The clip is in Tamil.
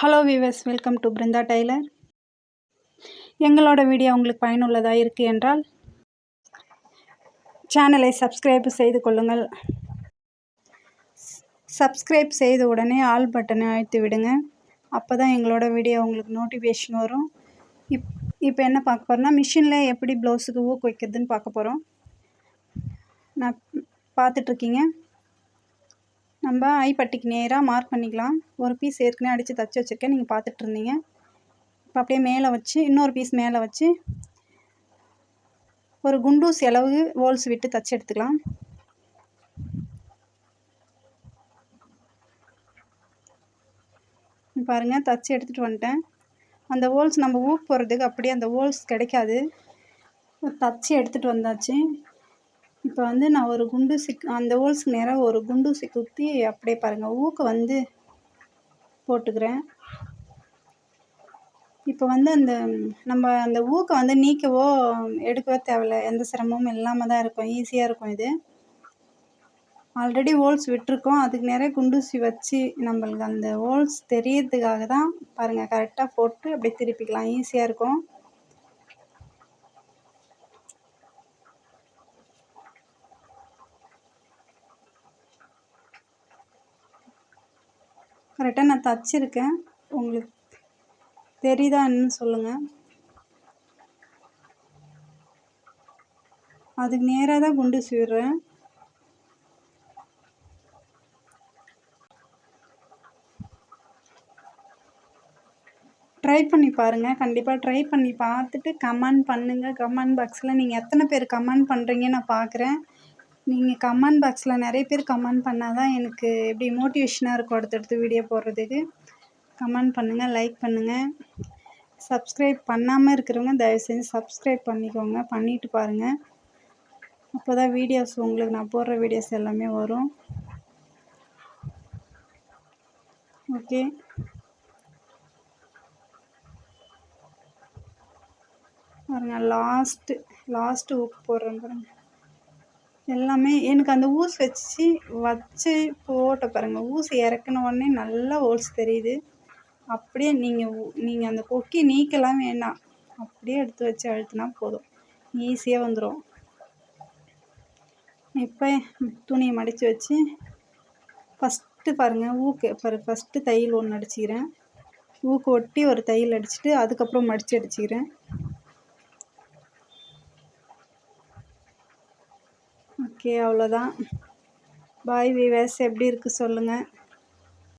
Hello weavers welcome to Brinda tailor எங்களோட வீடியோ உங்களுக்கு பயனுள்ளதாக இருக்குது என்றால் சேனலை சப்ஸ்கிரைப் செய்து கொள்ளுங்கள். சப்ஸ்கிரைப் செய்த உடனே ஆல் பட்டனை அழுத்தி விடுங்க. அப்போ தான் எங்களோட வீடியோ உங்களுக்கு நோட்டிஃபிகேஷன் வரும். இப் இப்போ என்ன பார்க்க போகிறோம்னா மிஷினில் எப்படி ப்ளவுஸுக்கு ஊக்கு வைக்கிறதுன்னு பார்க்க போகிறோம் நான் பார்த்துட்ருக்கீங்க நம்ம ஐப்பட்டிக்கு நேராக மார்க் பண்ணிக்கலாம். ஒரு பீஸ் ஏற்கனவே அடித்து தைச்சி வச்சுருக்கேன். நீங்கள் பார்த்துட்டு இருந்தீங்க. இப்போ அப்படியே மேலே வச்சு இன்னொரு பீஸ் மேலே வச்சு ஒரு குண்டூசி அளவு ஹோல்ஸ் விட்டு தைச்சி எடுத்துக்கலாம். பாருங்கள் தச்சு எடுத்துகிட்டு வந்துட்டேன். அந்த ஹோல்ஸ் நம்ம ஊக்கு போகிறதுக்கு அப்படியே அந்த ஹோல்ஸ் கிடைக்காது. தச்சு எடுத்துகிட்டு வந்தாச்சு. இப்போ வந்து நான் ஒரு குண்டூசி அந்த ஹோல்ஸ்க்கு நேராக ஒரு குண்டூசி குத்தி அப்படியே பாருங்கள் ஊக்கு வந்து போட்டுக்கிறேன். இப்போ வந்து அந்த நம்ம அந்த ஊக்கை வந்து நீக்கவோ எடுக்கவோ தேவையில்ல. எந்த சிரமமும் இல்லாமல் தான் இருக்கும். ஈஸியாக இருக்கும் இது. ஆல்ரெடி ஹோல்ஸ் விட்டுருக்கோம். அதுக்கு நிறைய குண்டூசி வச்சு நம்மளுக்கு அந்த ஹோல்ஸ் தெரியறதுக்காக தான் பாருங்கள் கரெக்டாக போட்டு அப்படியே திருப்பிக்கலாம். ஈஸியாக இருக்கும். கரெக்டாக நான் தச்சிருக்கேன். உங்களுக்கு தெரியுதா என்னன்னு சொல்லுங்கள் அதுக்கு நேராக தான் குண்டு சீடுறேன் ட்ரை பண்ணி பாருங்கள் கண்டிப்பாக ட்ரை பண்ணி பார்த்துட்டு கமெண்ட் பண்ணுங்கள் கமெண்ட் பாக்ஸில் நீங்கள் எத்தனை பேர் கமெண்ட் பண்ணுறீங்க நான் பார்க்குறேன். நீங்கள் கமெண்ட் பாக்ஸில் நிறைய பேர் கமெண்ட் பண்ணால் தான் எனக்கு எப்படி மோட்டிவேஷனாக இருக்கும் அடுத்தடுத்து வீடியோ போடுறதுக்கு. கமெண்ட் பண்ணுங்கள் லைக் பண்ணுங்கள் சப்ஸ்கிரைப் பண்ணாமல் இருக்கிறவங்க தயவு செஞ்சு சப்ஸ்கிரைப் பண்ணிக்கோங்க. பண்ணிவிட்டு பாருங்கள் அப்போ தான் வீடியோஸ் உங்களுக்கு நான் போடுற வீடியோஸ் எல்லாமே வரும். ஓகே பாருங்கள் லாஸ்ட்டு லாஸ்ட்டு உப்பு போடுறேன் பாருங்கள் எல்லாமே எனக்கு அந்த ஊசி வச்சு வச்சு போட்ட பாருங்கள் ஊசி இறக்குன உடனே நல்லா ஹோல்ஸ் தெரியுது. அப்படியே நீங்கள் நீங்கள் அந்த கொக்கி நீக்கலாம் வேணாம். அப்படியே எடுத்து வச்சு அழுத்தினா போதும். ஈஸியாக வந்துடும் இப்போ துணியை மடித்து வச்சு ஃபஸ்ட்டு பாருங்கள் ஊக்கு பாரு ஃபஸ்ட்டு தையல் ஒன்று அடிச்சுக்கிறேன். ஊக்கு ஒட்டி ஒரு தையல் அடிச்சுட்டு அதுக்கப்புறம் மடித்து அடிச்சுக்கிறேன். ஓகே அவ்வளோதான் பாய் வீவர்ஸ் எப்படி இருக்குது சொல்லுங்கள்